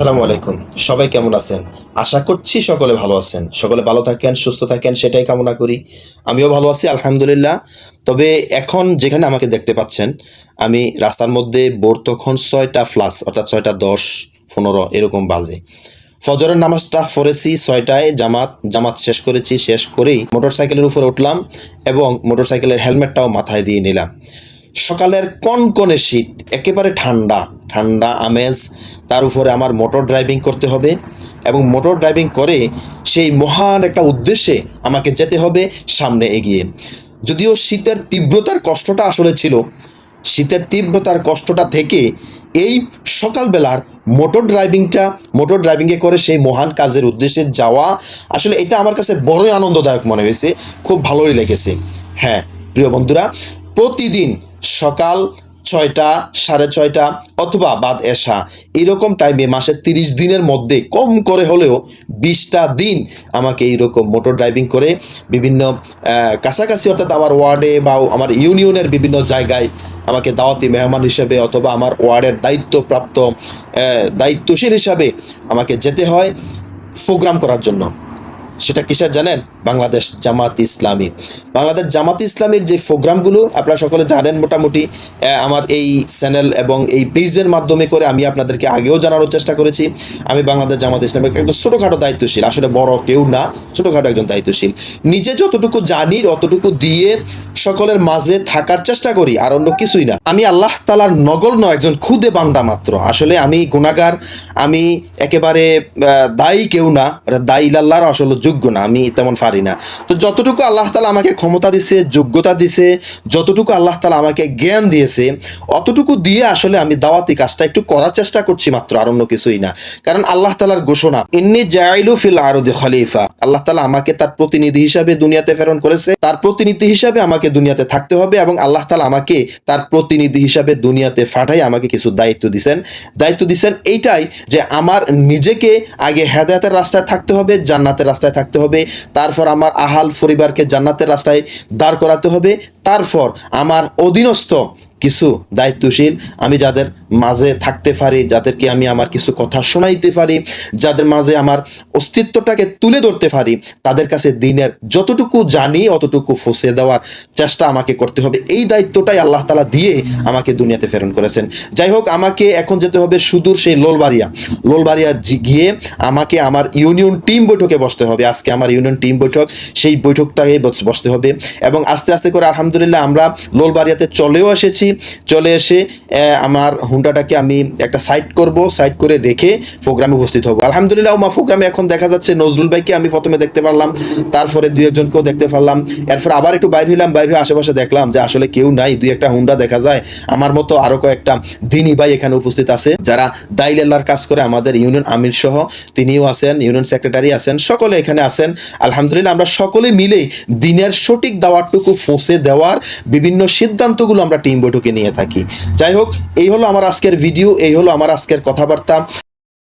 আসসালামু আলাইকুম। সবাই কেমন আছেন? আশা করছি সকলে ভালো আছেন। সকলে ভালো থাকেন, সুস্থ থাকেন, সেটাই কামনা করি। আমিও ভালো আছি, আলহামদুলিল্লাহ। তবে এখন যেখানে আমাকে দেখতে পাচ্ছেন, আমি রাস্তার মধ্যে বোর তখন ছয়টা প্লাস অর্থাৎ ছয়টা দশ, পনেরো, এরকম বাজে। ফজরের নামাজটা পড়েছি ছয়টায়, জামাত জামাত শেষ করেছি, শেষ করেই মোটরসাইকেলের উপরে উঠলাম এবং মোটরসাইকেলের হেলমেটটাও মাথায় দিয়ে নিলাম। সকালের কনকনে শীত, একেবারে ঠান্ডা ঠান্ডা, আমেজ তার উপরে আমার মোটর ড্রাইভিং করতে হবে এবং মোটর ড্রাইভিং করে সেই মহান একটা উদ্দেশ্যে আমাকে যেতে হবে সামনে এগিয়ে। যদিও শীতের তীব্রতার কষ্টটা আসলে ছিল, শীতের তীব্রতার কষ্টটা থেকে এই সকালবেলার মোটর ড্রাইভিংটা, মোটর ড্রাইভিংয়ে করে সেই মহান কাজের উদ্দেশ্যে যাওয়া আসলে এটা আমার কাছে বড়ই আনন্দদায়ক মনে হয়েছে, খুব ভালোই লেগেছে। হ্যাঁ প্রিয় বন্ধুরা, প্রতিদিন সকাল ছয়টা, সাড়ে ছয়টা অথবা বাদ এসা। এরকম টাইমে মাসের তিরিশ দিনের মধ্যে কম করে হলেও বিশটা দিন আমাকে এইরকম মোটর ড্রাইভিং করে বিভিন্ন কাছাকাছি অর্থাৎ আমার ওয়ার্ডে বা আমার ইউনিয়নের বিভিন্ন জায়গায় আমাকে দাওয়াতি মেহমান হিসেবে অথবা আমার ওয়ার্ডের দায়িত্বপ্রাপ্ত দায়িত্বশীল হিসাবে আমাকে যেতে হয় প্রোগ্রাম করার জন্য। সেটা কিসের জানেন? বাংলাদেশ জামাত ইসলামী। বাংলাদেশ জামাত ইসলামীর যে প্রোগ্রামগুলো, আপনারা সকলে জানেন মোটামুটি আমার এই চ্যানেল এবং এই পেজের মাধ্যমে করে আমি আপনাদেরকে আগেও জানানোর চেষ্টা করেছি। আমি বাংলাদেশ জামাত ইসলামের একজন ছোটোখাটো দায়িত্বশীল, আসলে বড় কেউ না, ছোটোখাটো একজন দায়িত্বশীল। নিজে যতটুকু জানি, অতটুকু দিয়ে সকলের মাঝে থাকার চেষ্টা করি, আর অন্য কিছুই না। আমি আল্লাহ তালার নগণ্য একজন খুদে বান্দা মাত্র। আসলে আমি গুণাগার আমি একেবারে দায়ী কেউ না, দায়ী আল্লাহর আসলে যোগ্য না, আমি তেমন পারি না। তো যতটুকু আল্লাহ তালা আমাকে ক্ষমতা দিছে, যোগ্যতা দিছে, যতটুকু আল্লাহ তালা আমাকে জ্ঞান দিয়েছে, অতটুকু দিয়ে আসলে আমি দাওয়াতি কাজটা একটু করার চেষ্টা করছি মাত্র, আর অন্য কিছুই না। কারণ আল্লাহ তালার ঘোষণা, ইন্নি জাইলু ফিল আরদে খলিফা। আল্লাহ তালা আমাকে তার প্রতিনিধি হিসাবে দুনিয়াতে প্রেরণ করেছে, তার প্রতিনিধি হিসাবে আমাকে দুনিয়াতে থাকতে হবে এবং আল্লাহ তালা আমাকে তার প্রতিনিধি হিসাবে দুনিয়াতে ফাটাই আমাকে কিছু দায়িত্ব দিছেন। দায়িত্ব দিছেন এইটাই যে আমার নিজেকে আগে হেদায়তের রাস্তায় থাকতে হবে, জান্নাতের রাস্তায় থাকতে হবে। তারপর আমার আহাল পরিবারকে জান্নাতের রাস্তায় দাঁড় করাতে হবে। তারপর আমার অধীনস্থ কিছু দায়িত্বশীল আমি যাদের মাঝে থাকতে পারি, যাদেরকে আমি আমার কিছু কথা শোনাইতে পারি, যাদের মাঝে আমার অস্তিত্বটাকে তুলে ধরতে পারি, তাদের কাছে দিনের যতটুকু জানি, অতটুকু ফসে দেওয়ার চেষ্টা আমাকে করতে হবে। এই দায়িত্বটাই আল্লাহ তালা দিয়ে আমাকে দুনিয়াতে প্রেরণ করেছেন। যাই হোক, আমাকে এখন যেতে হবে সুদূর সেই লোলবাড়িয়া। লোলবাড়িয়া গিয়ে আমাকে আমার ইউনিয়ন টিম বৈঠকে বসতে হবে। আজকে আমার ইউনিয়ন টিম বৈঠক, সেই বৈঠকটাকে বসতে হবে। এবং আস্তে আস্তে করে আলহামদুলিল্লাহ আমরা লোলবাড়িয়াতে চলেও এসেছি। চলে এসে আমার হুন্ডাটাকে আমি একটা সাইড করব সাইড করে রেখে প্রোগ্রামে উপস্থিত হব। আলহামদুলিল্লাহ মা প্রোগ্রামে এখন দেখা যাচ্ছে নজরুল ভাইকে আমি প্রথমে দেখতে পারলাম, তারপরে দুই একজনকেও দেখতে পারলাম, এরপর আবার একটু বাইরে হইলাম, বাইরে হয়ে আশেপাশে দেখলাম যে আসলে কেউ নাই, দুই একটা হুন্ডা দেখা যায়। আমার মতো আরও কয়েকটা দিনী ভাই এখানে উপস্থিত আছে, যারা দাইলেল্লার কাজ করে আমাদের ইউনিয়ন আমির সহ, তিনিও আছেন, ইউনিয়ন সেক্রেটারি আছেন, সকলে এখানে আছেন। আলহামদুলিল্লাহ আমরা সকলে মিলে দিনের সঠিক দাওয়ারটুকু ফোঁসে দেওয়ার বিভিন্ন সিদ্ধান্তগুলো আমরা টিম বৈঠকে নিয়ে থাকি। যাই হোক, এই হলো আমার আজকের ভিডিও এই হলো আমার আজকের কথাবার্তা।